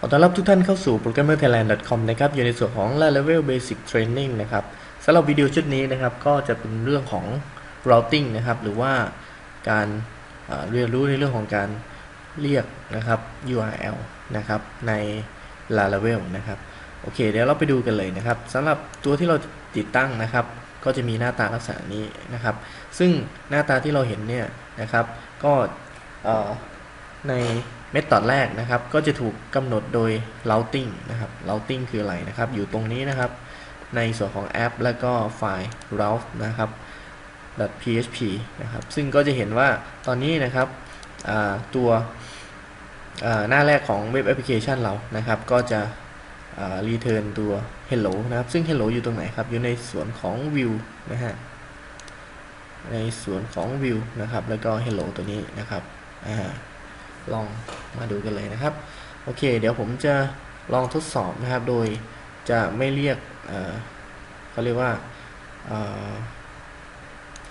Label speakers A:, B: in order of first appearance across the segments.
A: ขอต้อนรับทุกท่านเข้าสู่ programmerthailand.com นะครับ อยู่ในส่วนของ level basic training นะครับสำหรับวิดีโอชุดนี้นะครับ ก็จะเป็นเรื่องของ routing นะครับ หรือว่าการเรียนรู้ในเรื่องของการเรียกนะครับ URL นะครับ ใน Laravel นะครับ โอเค เดี๋ยวเราไปดูกันเลยนะครับสำหรับตัวที่เราติดตั้งนะครับ ก็จะมีหน้าตาลักษณะนี้นะครับ ซึ่งหน้าตาที่เราเห็นเนี่ยนะครับ ก็ใน เมธอดแรกนะครับ ก็จะถูกกำหนดโดย routing นะครับ routing คืออะไรนะครับ อยู่ตรงนี้นะครับ ในส่วนของแอป แล้วก็ไฟล์ route นะครับ .php นะครับ ซึ่งก็จะเห็นว่าตอนนี้นะครับตัวหน้าแรกของเว็บแอปพลิเคชันเรานะครับ ก็จะรีเทิร์นตัว hello นะครับ ซึ่ง hello อยู่ตรงไหนครับ อยู่ในส่วนของ view นะฮะ ในส่วนของ view นะครับ แล้วก็ hello ตัวนี้นะครับอา ลองมาดูกันเลยนะครับ โอเค เดี๋ยวผมจะลองทดสอบนะครับ โดยจะไม่เรียกเเขาเรียกว่า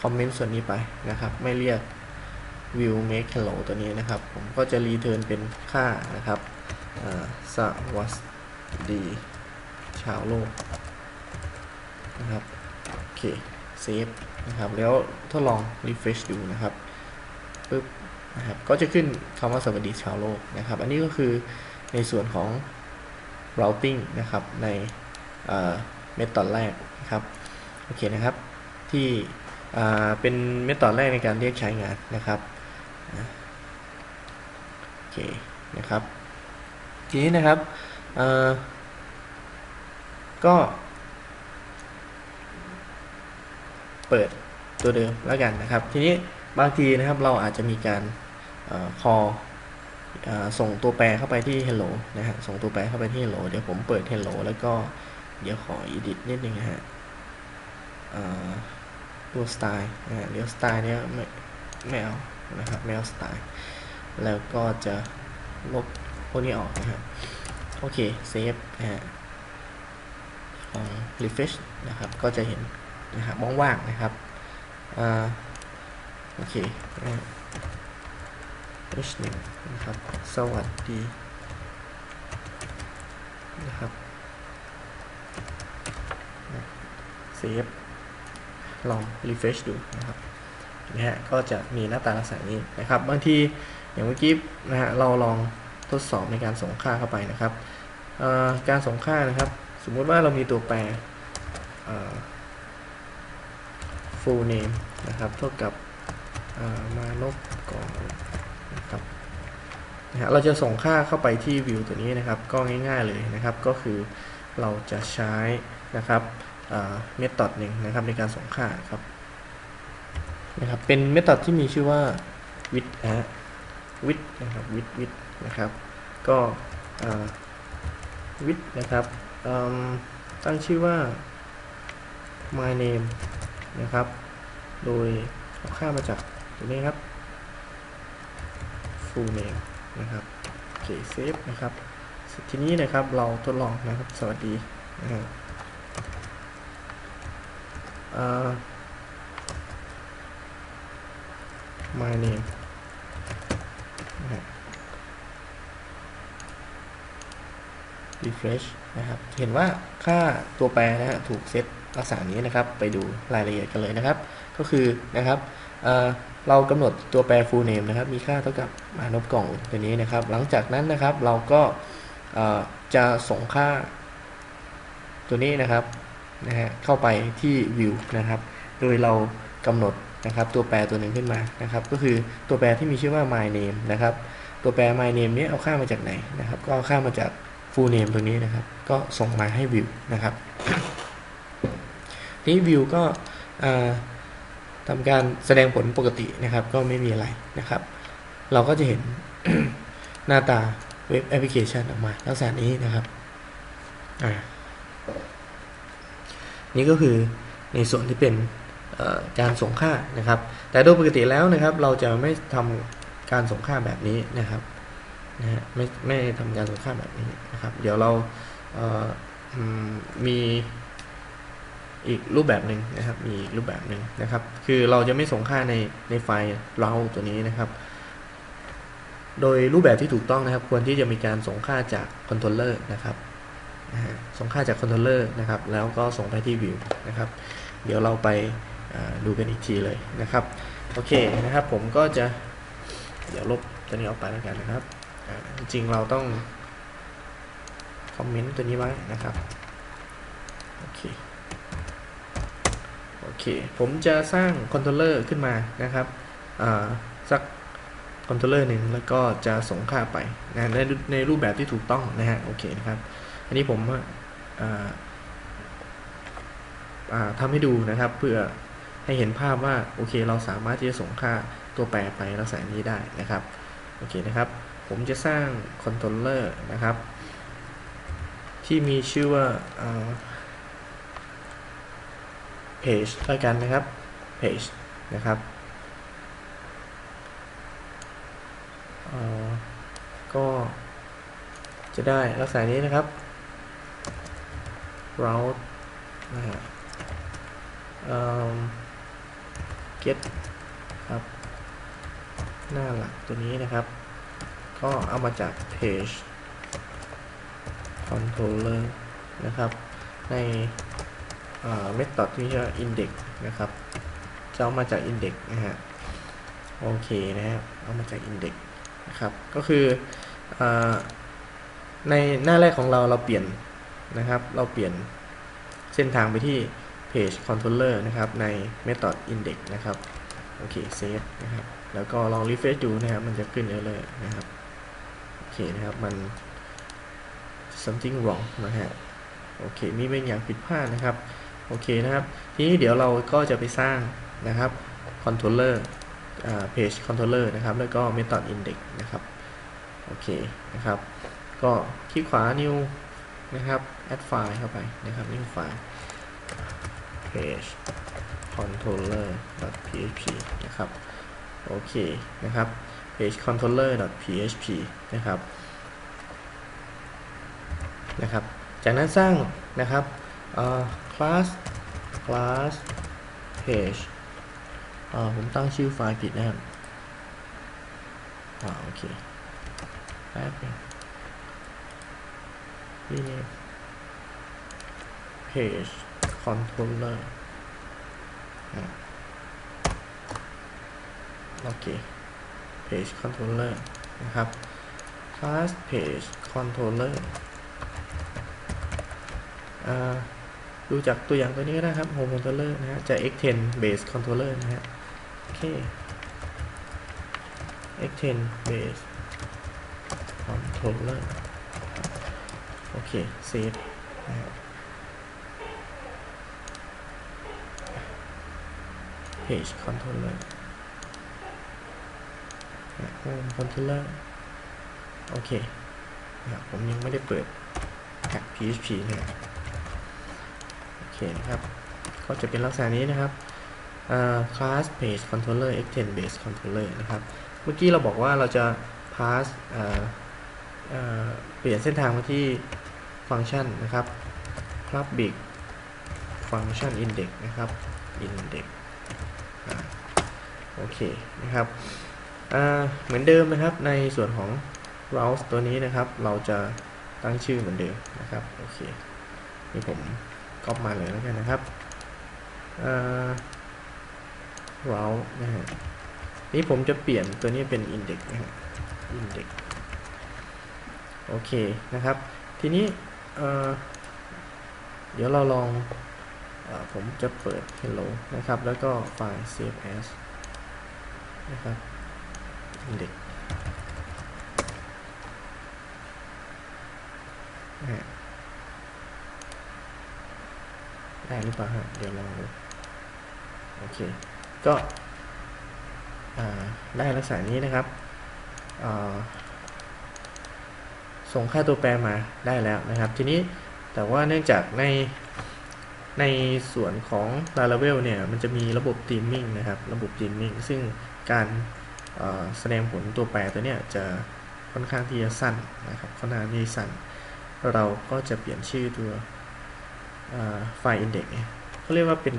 A: คอมเมนต์ส่วนนี้ไปนะครับ ไม่เรียก view make hello ตัวนี้นะครับ ผมก็จะรีเทิร์นเป็นค่านะครับสวัสดีชาวโลกนะครับ โอเค เซฟนะครับ แล้วทดลอง refresh ดูนะครับปึ๊บ นะครับก็จะขึ้นคำว่าสวัสดีชาวโลกนะครับ อันนี้ก็คือในส่วนของ routing นะครับในเมธอดแรกนะครับโอเคนะครับที่เป็นเมธอดแรกในการเรียกใช้งานนะครับโอเคนะครับทีนี้นะครับก็เปิดตัวเดิมแล้วกันนะครับ ทีนี้บางทีนะครับเราอาจจะมีการ คอส่งตัวแปรเข้าไปที่ hello นะฮะ ส่งตัวแปรเข้าไปที่ hello เดี๋ยวผมเปิด hello แล้วก็เดี๋ยวขอ edit นิดนึงฮะตัวสไตล์นะฮะเดี๋ยวสไตล์เนี้ยไม่ไม่เอานะครับไม่เอาสไตล์แล้วก็จะลบพวกนี้ออกนะฮะ โอเคเซฟนะฮะลอง refresh นะครับ ก็จะเห็นนะครับว่างๆนะครับ อ่า โอเคนะ h1 นะครับ สวัสดี นะครับเซฟลอง refresh ดูนะครับนะฮะก็จะมีหน้าตาลักษณะนี้นะครับ บางทีอย่างเมื่อกี้นะฮะเราลองทดสอบในการส่งค่าเข้าไปนะครับ การส่งค่านะครับ สมมุติว่าเรามีตัวแปร full name นะครับ เท่ากับมานพก่อน นะฮะเราจะส่งค่าเข้าไปที่ view ตัวนี้นะครับ ก็ง่ายๆเลยนะครับ ก็คือเราจะใช้นะครับเมธอดหนึ่งนะครับในการส่งค่าครับนะครับ เป็นเมธอดที่มีชื่อว่า with นะ with นะครับ with with นะครับ ก็ with นะครับตั้งชื่อว่า my name นะครับ โดยเอาค่ามาจากตัวนี้ครับ full name นะครับโอเคเซฟนะครับทีนี้นะครับเราทดลองนะครับสวัสดีนะครับ uh, my name นะครับ refresh นะครับ เห็นว่าค่าตัวแปรนะฮะถูกเซตลักษณะนี้นะครับ ไปดูรายละเอียดกันเลยนะครับ ก็คือนะครับเรากำหนดตัวแปร full name นะครับ มีค่าเท่ากับมานพกล่องตัวนี้นะครับ หลังจากนั้นนะครับเราก็จะส่งค่าตัวนี้นะครับนะฮะเข้าไปที่ view นะครับ โดยเรากำหนดนะครับตัวแปรตัวหนึ่งขึ้นมานะครับ ก็คือตัวแปรที่มีชื่อว่า my name นะครับ ตัวแปร my name นี้เอาค่ามาจากไหนนะครับ ก็เอาค่ามาจาก full name ตัวนี้นะครับ ก็ส่งมาให้ view นะครับทีนี้ view ก็ ทำการแสดงผลปกตินะครับ ก็ไม่มีอะไรนะครับ เราก็จะเห็นหน้าตาเว็บแอปพลิเคชันออกมาลักษณะนี้นะครับอ่านี่ก็คือในส่วนที่เป็นการส่งค่านะครับ แต่โดยปกติแล้วนะครับ เราจะไม่ทำการส่งค่าแบบนี้นะครับนะฮะไม่ไม่ทำการส่งค่าแบบนี้นะครับ เดี๋ยวเรามี อีกรูปแบบหนึ่งนะครับมีอีกรูปแบบหนึ่งนะครับ คือเราจะไม่ส่งค่าในในไฟล์เราตัวนี้นะครับ โดยรูปแบบที่ถูกต้องนะครับ ควรที่จะมีการส่งค่าจากคอนโทรลเลอร์นะครับส่งค่าจากคอนโทรลเลอร์นะครับ แล้วก็ส่งไปที่วิวนะครับ เดี๋ยวเราไปดูกันอีกทีเลยนะครับ โอเคนะครับ ผมก็จะเดี๋ยวลบตัวนี้ออกไปแล้วกันนะครับ จริงๆเราต้องคอมเมนต์ตัวนี้ไว้นะครับ โอเค เคผมจะสร้างคอนโทรลเลอร์ขึ้นมานะครับสักคอนโทรลเลอร์หนึ่งแล้วก็จะส่งค่าไปนะในในรูปแบบที่ถูกต้องนะฮะโอเคนะครับ อันนี้ผมอ่าอ่าทำให้ดูนะครับเพื่อให้เห็นภาพว่าโอเค เราสามารถที่จะส่งค่าตัวแปรไปลักษณะนี้ได้นะครับโอเคนะครับ ผมจะสร้างคอนโทรลเลอร์นะครับ ที่มีชื่อว่าอ่า page แล้วกันนะครับ page นะครับก็จะได้ลักษณะนี้นะครับ route นะฮะ get ครับ หน้าหลักตัวนี้นะครับ ก็เอามาจาก page controller นะครับ ใน เมธอดที่ชื่อว่า index นะครับจะเอามาจาก index นะฮะโอเคนะครับเอามาจาก index นะครับก็คืออในหน้าแรกของเราเราเปลี่ยนนะครับ เราเปลี่ยนเส้นทางไปที่ page controller นะครับ ใน method index นะครับโอเค save นะครับแล้วก็ลอง refresh ดูนะครับ มันจะขึ้นเลยนะครับโอเคนะครับมัน something wrong นะฮะโอเคมีบางอย่างผิดพลาดนะครับ โอเคนะครับ ทีนี้เดี๋ยวเราก็จะไปสร้างนะครับ controller อ่า page controller นะครับ แล้วก็ method index นะครับ โอเคนะครับ ก็คลิกขวา new นะครับ add file เข้าไปนะครับ new file page controller php นะครับ โอเคนะครับ page controller php นะครับ นะครับ จากนั้นสร้างนะครับอ่อ class class page ผมตั้งชื่อไฟล์ผิดนะครับอ่าโอเคแป๊บนึงนี่นี่ page controller โอเค page controller นะครับ class page controller อ่า ดูจากตัวอย่างตัวนี้ก็ได้ครับ home controller นะฮะจะ x10 base controller นะฮะโอเค x10 base controller โอเค save นะฮะ page controller นะ home controller โอเคนะผมยังไม่ได้เปิด tag php เนะครับ โอเคนะครับ ก็จะเป็นลักษณะนี้นะครับ class page controller x10 base controller นะครับ เมื่อกี้เราบอกว่าเราจะ pass เเเปลี่ยนเส้นทางมาที่ฟังก์ชันนะครับ public function index นะครับ index อโอเคนะครับเหมือนเดิมนะครับในส่วนของ browse ตัวนี้นะครับ เราจะตั้งชื่อเหมือนเดิมนะครับ โอเค นี่ผม ก๊อปมาเลยแล้วกันนะครับเอ่อ route นะฮะนี่ผมจะเปลี่ยนตัวนี้เป็น index นะฮะ index โอเคนะครับ ทีนี้เอ่อเดี๋ยวเราลองออผมจะเปิด hello นะครับ แล้วก็ไฟล์ save as นะครับ index นะฮะ ได้หรือเปล่าฮะเดี๋ยวลองดูโอเค ก็ได้ลักษณะนี้นะครับ ส่งค่าตัวแปรมาได้แล้วนะครับ ทีนี้แต่ว่าเนื่องจากในในส่วนของ Laravel เนี่ย มันจะมีระบบ Theming นะครับ ระบบ Theming ซึ่งการแสดงผลตัวแปรตัวเนี้ยจะค่อนข้างที่จะสั้นนะครับค่อนข้างที่สั้น เราก็จะเปลี่ยนชื่อตัว ไฟล์ index เนี่ยเขาเรียกว่าเป็น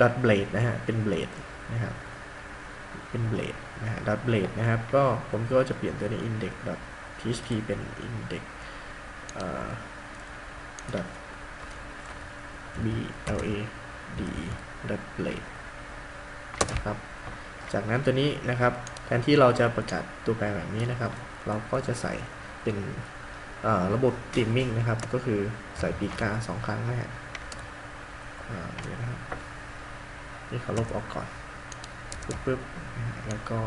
A: dot blade นะฮะ เป็น blade นะครับ เป็น blade นะฮะ dot blade นะครับ ก็ผมก็จะเปลี่ยนตัวนี้ index dot php เป็น index เอ่อ dot b l a d e dot blade นะครับ จากนั้นตัวนี้นะครับ แทนที่เราจะประกาศตัวแปรแบบนี้นะครับ เราก็จะใส่เป็น ระบบติมมิ่งนะครับ ก็คือใส่ปีกาสองครั้งนะฮะอ่าเดี๋ยวนะครับนี่เขาลบออกก่อนปึ๊บปึ๊บแล้วก็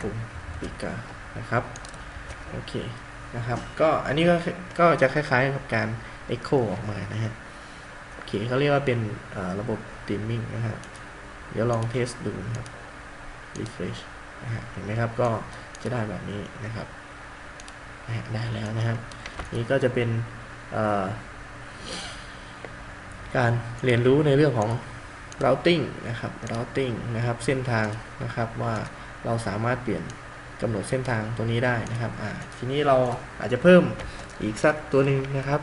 A: ปุ่มปีกานะครับ โอเคนะครับ ก็อันนี้ก็ก็จะคล้ายๆกับการ Echo ออกมานะฮะโอเคเขาเรียกว่าเป็นระบบ Dimming นะฮะเดี๋ยวลองเทสดูนะครับ refresh นะฮะเห็นไหมครับก็จะได้แบบนี้นะครับ ได้แล้วนะครับนี่ก็จะเป็นการเรียนรู้ในเรื่องของ routing นะครับ routing นะครับเส้นทางนะครับว่าเราสามารถเปลี่ยนกำหนดเส้นทางตัวนี้ได้นะครับทีนี้เราอาจจะเพิ่มอีกสักตัวหนึ่งนะครับ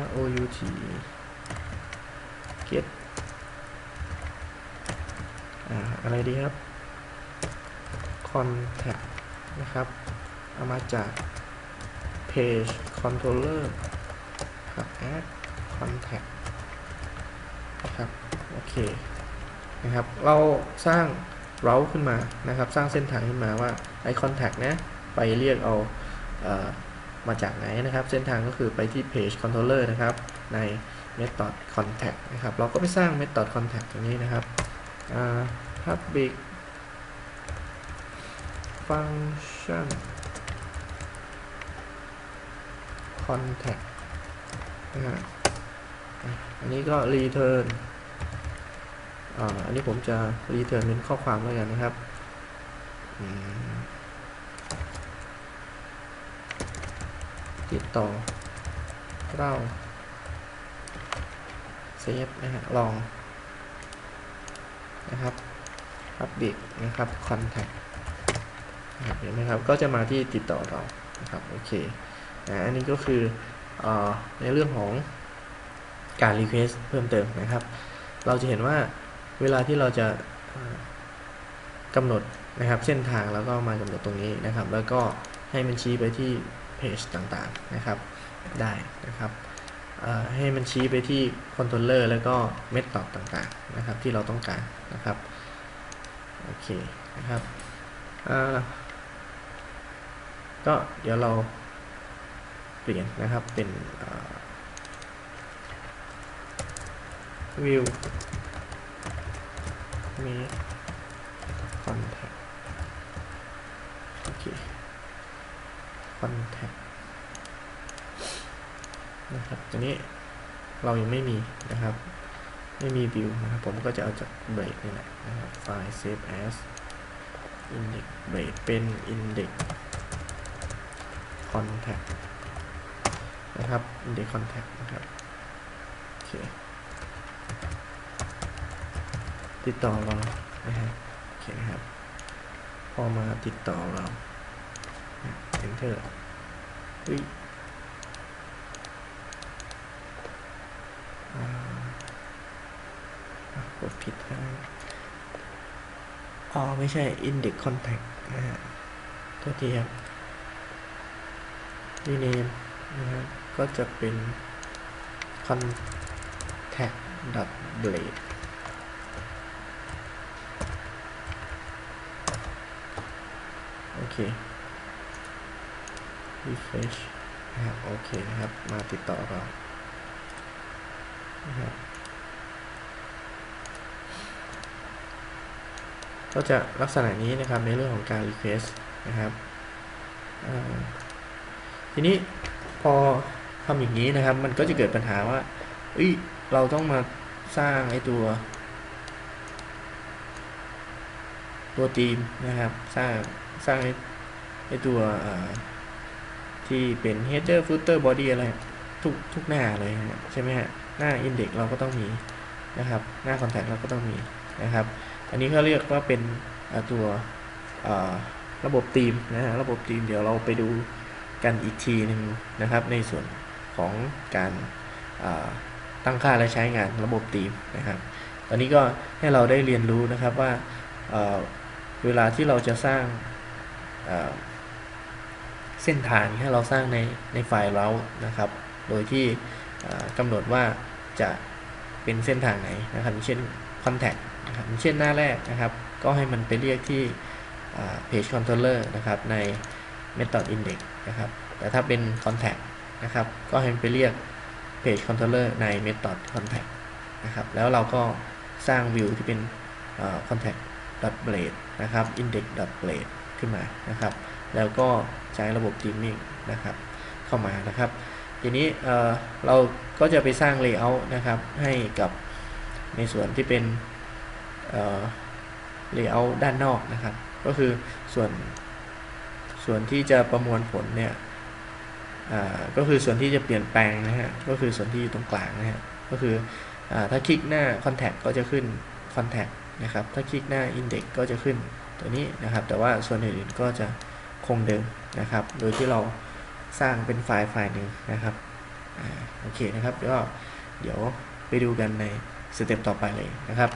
A: r o u t get อะไรดีครับ contact นะครับ เอามาจาก page controller ครับ add contact นะครับโอเคนะครับเราสร้าง route ขึ้นมานะครับสร้างเส้นทางขึ้นมาว่าไอ้ contact นะไปเรียกเอาเอ่อมาจากไหนนะครับ เส้นทางก็คือไปที่ page controller นะครับใน method contact นะครับเราก็ไปสร้าง method contact ตรงนี้นะครับอ่า public function contact นะฮะอันนี้ก็ return อันนี้ผมจะ return เป็นข้อความแล้วกันนะครับติดต่อเราเซฟนะฮะลองนะครับ public นะครับ contact นะคเห็นไหมครับ ก็จะมาที่ติดต่อเรานะครับ โอเค นะอันนี้ก็คืออในเรื่องของการ request เพิ่มเติมนะครับ เราจะเห็นว่าเวลาที่เราจะกำหนดนะครับเส้นทางแล้วก็มากำหนดตรงนี้นะครับ แล้วก็ให้มันชี้ไปที่เพจต่างๆนะครับได้นะครับให้มันชี้ไปที่คอนโทรลเลอร์แล้วก็เมธอดต่างๆนะครับที่เราต้องการนะครับโอเคนะครับก็เดี๋ยวเรา เปลี่ยนนะครับเป็นอ่า view make contact โอเค contact นะครับตัวนี้เรายังไม่มีนะครับ ไม่มี view นะครับ ผมก็จะเอาจาก break นี่แหละนะครับไฟล์ save as index break เป็น index contact นะครับ index contact นะครับโอเคติดต่อเรานะฮะโอเคนะครับ พอมาติดต่อเรา enter เฮ้ยอ่าอะกดผิดนะอ๋อ ไม่ใช่ index contact นะฮะโทษทีครับ rename นะครับ ก็จะเป็น contact dot blade โอเค refresh นะครับโอเคนะครับ มาติดต่อเรานะครับก็จะลักษณะนี้นะครับในเรื่องของการ request นะครับทีนี้พอ ทำอย่างนี้นะครับ มันก็จะเกิดปัญหาว่าเอ้ยเราต้องมาสร้างไอ้ตัว ตัวทีมนะครับ สร้างสร้างไอ้ไอตัวที่เป็น header footer body อะไรทุกทุกหน้าเลยใช่ไหมฮะหน้า index เราก็ต้องมีนะครับ หน้า contact เราก็ต้องมีนะครับ อันนี้เขาเรียกว่าเป็นตัวระบบทีมนะฮะระบบทีมเดี๋ยวเราไปดูกันอีกทีหนึ่งนะครับในส่วน ของการาตั้งค่าและใช้งานระบบทีมนะครับ ตอนนี้ก็ให้เราได้เรียนรู้นะครับว่าเเวลาที่เราจะสร้างเอ่อเส้นทางให้เราสร้างในในไฟล์เรานะครับ โดยที่กำหนดว่าจะเป็นเส้นทางไหนนะครับเช่น contact นะครับเช่นหน้าแรกนะครับ ก็ให้มันไปเรียกที่ page controller นะครับใน method index นะครับ แต่ถ้าเป็น contact นะครับ ก็ให้มันไปเรียก page controller ใน method contact นะครับ แล้วเราก็สร้าง view ที่เป็นอ่า contact blade นะครับ index blade ขึ้นมานะครับ แล้วก็ใช้ระบบ theming นะครับ เข้ามานะครับ ทีนี้เเราก็จะไปสร้าง layout นะครับให้กับในส่วนที่เป็นเอ่อ layout ด้านนอกนะครับ ก็คือส่วนส่วนที่จะประมวลผลเนี่ย ก็คือส่วนที่จะเปลี่ยนแปลงนะฮะ ก็คือส่วนที่อยู่ตรงกลางนะฮะ ก็คืออถ้าคลิกหน้า contact ก็จะขึ้น contact นะครับ ถ้าคลิกหน้า index ก็จะขึ้นตัวนี้นะครับ แต่ว่าส่วนอื่นๆก็จะคงเดิมนะครับ โดยที่เราสร้างเป็นไฟล์ไฟล์หนึ่งนะครับอโอเคนะครับก็เดี๋ยวไปดูกันในสเต็ปต่อไปเลยนะครับ